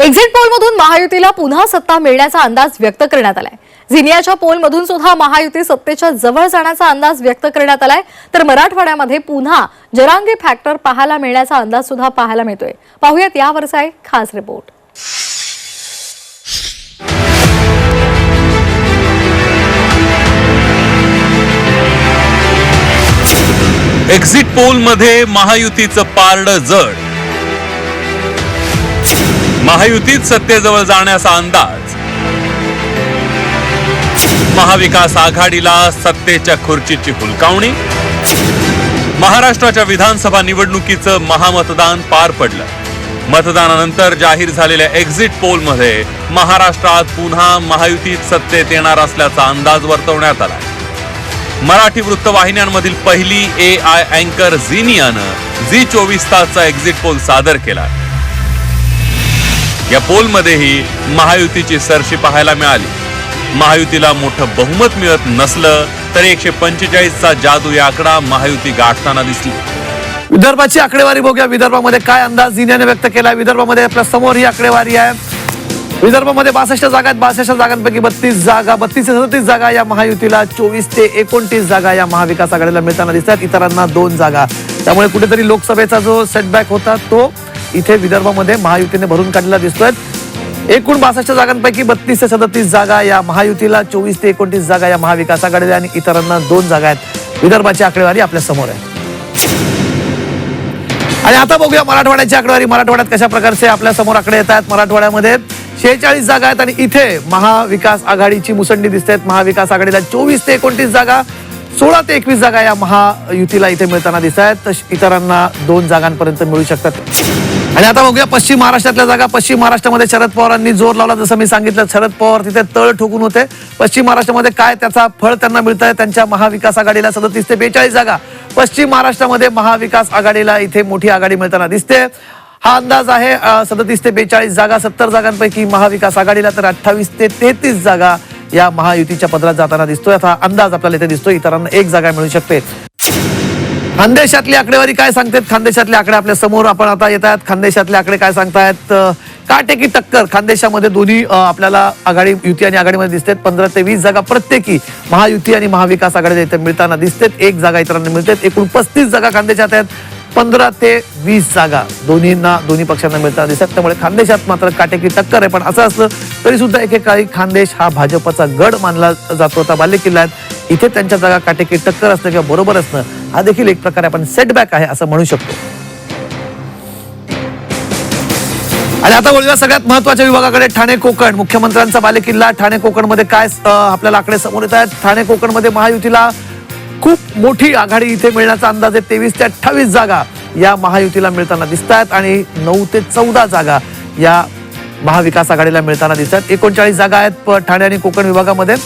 Exit पोलमधून महायुतीला पुन्हा सत्ता मिळण्याचा अंदाज व्यक्त करण्यात आलाय. झिनियाच्या पोलमधून सुद्धा महायुती सत्तेच्या जवळ जाण्याचा अंदाज व्यक्त करण्यात आलाय. तर मराठवाड्यामध्ये पुन्हा जरांगी फॅक्टर पाहायला मिळण्याचा अंदाज सुद्धा पाहायला मिळतोय. पाहूयात यावरचा एक खास रिपोर्ट एक्झिट पोलमध्ये महायुतीचं पारडं जड. महायुतीत सत्तेजवळ जाण्याचा अंदाज. महाविकास आघाडीला सत्तेच्या खुर्चीची हुलकावणी. महाराष्ट्राच्या विधानसभा निवडणुकीचं महामतदान पार पडलं. मतदानानंतर जाहीर झालेल्या एक्झिट पोलमध्ये महाराष्ट्रात पुन्हा महायुतीत सत्तेत येणार असल्याचा अंदाज वर्तवण्यात आला. मराठी वृत्तवाहिन्यांमधील पहिली ए आय अँकर झिनियानं झी चोवीस तासचा एक्झिट पोल सादर केला. या पोलमध्येही महायुतीची सरशी पाहायला मिळाली. महायुतीला मोठं बहुमत मिळत नसलं तरी एकशे पंचेचाळीसचा जादू या आकडा महायुती गाठताना दिसली. विदर्भाची आकडेवारी बघूया. विदर्भामध्ये काय अंदाज जिन्याने व्यक्त केला विदर्भामध्ये आपल्यासमोर ही आकडेवारी आहे. विदर्भामध्ये बासष्ट जागा आहेत बासष्ट जागांपैकी बत्तीस जागा बत्तीस ते सदतीस जागा या महायुतीला चोवीस ते एकोणतीस जागा या महाविकास आघाडीला मिळताना दिसतात. इतरांना दोन जागा. त्यामुळे कुठेतरी लोकसभेचा जो सेटबॅक होता तो इथे विदर्भामध्ये महायुतीने भरून काढलेला दिसतोय. एकूण बासष्ट जागांपैकी बत्तीस ते सदतीस जागा या महायुतीला चोवीस ते एकोणतीस जागा या महाविकास आघाडीला आणि इतरांना दोन जागा आहेत. विदर्भाची आकडेवारी आपल्यासमोर आहे. आणि आता बघूया मराठवाड्याची आकडेवारी. मराठवाड्यात कशा प्रकारचे आपल्यासमोर आकडे येत आहेत मराठवाड्यामध्ये? शेहेचाळीस जागा आहेत आणि इथे महाविकास आघाडीची मुसंडी दिसते महाविकास आघाडीला चोवीस ते एकोणतीस जागा सोळा ते एकवीस जागा या महायुतीला इथे मिळताना दिसत आहेत. तर इतरांना दोन जागांपर्यंत मिळू शकतात. आणि आता बघूया पश्चिम महाराष्ट्रातल्या जागा. पश्चिम महाराष्ट्रामध्ये शरद पवारांनी जोर लावला जसं मी सांगितलं शरद पवार तिथे तळ ठोकून होते. पश्चिम महाराष्ट्रामध्ये काय त्याचा फळ त्यांना मिळत आहे त्यांच्या महाविकास आघाडीला सदतीस ते बेचाळीस जागा. पश्चिम महाराष्ट्रामध्ये महाविकास आघाडीला इथे मोठी आघाडी मिळताना दिसते. हा अंदाज आहे सदतीस ते बेचाळीस जागा सत्तर जागांपैकी महाविकास आघाडीला तर अठ्ठावीस ते तेहतीस जागा या महायुतीच्या पदरात जाताना दिसतोय. हा अंदाज आपल्याला इथे दिसतोय इतरांना एक जागा मिळू शकते. खानदेशातली आकडेवारी काय सांगतात? खानदेशातले आकडे आपल्यासमोर आपण आता येत आहेत खानदेशातले आकडे काय सांगतायत? काटेकी टक्कर. खानदेशामध्ये दोन्ही आपल्याला आघाडी युती आणि आघाडीमध्ये दिसतात. पंधरा ते वीस जागा प्रत्येकी महायुती आणि महाविकास आघाडी इथे मिळताना दिसतात. एक जागा इतरांना मिळतात. एकूण पस्तीस जागा खानदेशात आहेत. पंधरा ते वीस जागा दोन्हींना दोन्ही पक्षांना मिळताना दिसतात. त्यामुळे खानदेशात मात्र काटेकी टक्कर आहे. पण असं असलं तरी सुद्धा एकेकाळी खानदेश हा भाजपचा गड मानला जातो. होता बाल्य आहेत. इथे त्यांच्या जागा काटेकी टक्कर असणं किंवा बरोबर असणं हा देखील एक प्रकारे आपण सेटबॅक आहे असं म्हणू शकतो. आणि आता बोलूया सगळ्यात महत्त्वाच्या विभागाकडे ठाणे कोकण. मुख्यमंत्र्यांचा बालेकिल्ला ठाणे कोकणमध्ये काय आपल्याला आकडे समोर येत आहेत? ठाणे कोकणमध्ये महायुतीला खूप मोठी आघाडी इथे मिळण्याचा अंदाज आहे. तेवीस ते अठ्ठावीस जागा या महायुतीला मिळताना दिसत आहेत आणि नऊ ते चौदा जागा या महाविकास आघाडीला मिळताना दिसत आहेत. एकोणचाळीस जागा आहेत ठाणे आणि कोकण विभागामध्ये.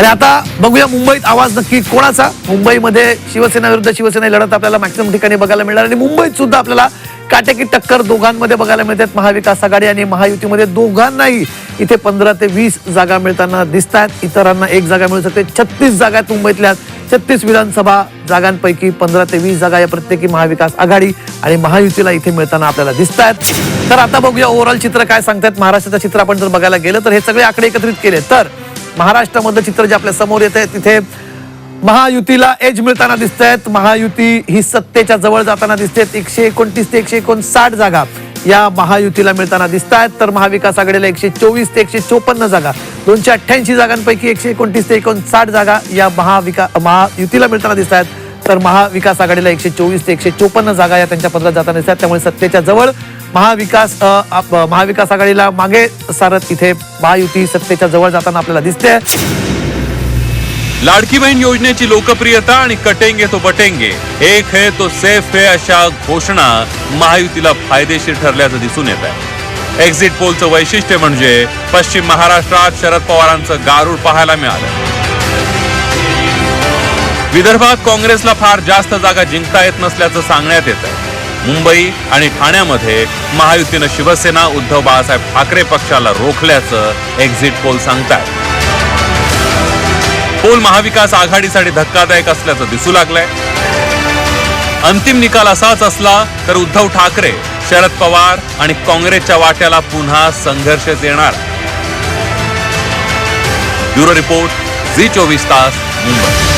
आणि आता बघूया मुंबईत आवाज नक्की कोणाचा? मुंबईमध्ये शिवसेना विरुद्ध शिवसेना लढत आपल्याला मॅक्सिमम ठिकाणी बघायला मिळणार. आणि मुंबईत सुद्धा आपल्याला काटेकी टक्कर दोघांमध्ये बघायला मिळतात महाविकास आघाडी आणि महायुतीमध्ये दोघांनाही इथे पंधरा ते वीस जागा मिळताना दिसत आहेत इतरांना एक जागा मिळू शकते. छत्तीस जागा आहेत मुंबईतल्या. छत्तीस विधानसभा जागांपैकी पंधरा ते वीस जागा या प्रत्येकी महाविकास आघाडी आणि महायुतीला इथे मिळताना आपल्याला दिसत आहेत तर आता बघूया ओव्हरऑल चित्र काय सांगतात महाराष्ट्राचं चित्र आपण जर बघायला गेलं तर हे सगळे आकडे एकत्रित केले. तर महाराष्ट्रामधलं चित्र जे आपल्यासमोर येत आहे तिथे महायुतीला एज मिळताना दिसत आहेत महायुती ही सत्तेच्या जवळ जाताना दिसते एकशे एकोणतीस ते एकशे एकोणसाठ जागा या महायुतीला मिळताना दिसत आहेत तर महाविकास आघाडीला एकशे चोवीस ते एकशे चोपन्न जागा. दोनशे अठ्ठ्याऐंशी जागांपैकी एकशे एकोणतीस ते एकोणसाठ जागा या महाविका महायुतीला मिळताना दिसत आहेत तर महाविकास आघाडीला एकशे चोवीस ते एकशे चोपन्न जागा या त्यांच्या पदरात जाताना दिसतात त्यामुळे सत्तेच्या जवळ महाविकास महाविकास आघाडीला मागे सारत इथे महायुती सत्तेच्या जवळ जाताना आपल्याला दिसते लाडकी बहीण योजनेची लोकप्रियता आणि कटेंगे तो बटेंगे. एक है तो सेफ है अशा घोषणा महायुतीला फायदेशीर ठरल्याचं दिसून येत आहे. एक्झिट पोलचं वैशिष्ट्य म्हणजे पश्चिम महाराष्ट्रात शरद पवारांचं गारूड पाहायला मिळालं. विदर्भात काँग्रेसला फार जास्त जागा जिंकता येत नसल्याचं सांगण्यात येत आहे मुंबई आणि ठाण्यामध्ये महायुतीनं शिवसेना उद्धव बाळासाहेब ठाकरे पक्षाला रोखल्याचं एक्झिट पोल सांगतात पोल महाविकास आघाडीसाठी धक्कादायक असल्याचं दिसू लागलंय. अंतिम निकाल असाच असला तर उद्धव ठाकरे शरद पवार आणि काँग्रेसच्या वाट्याला पुन्हा संघर्ष येणार ब्युरो रिपोर्ट झी चोवीस तास मुंबई.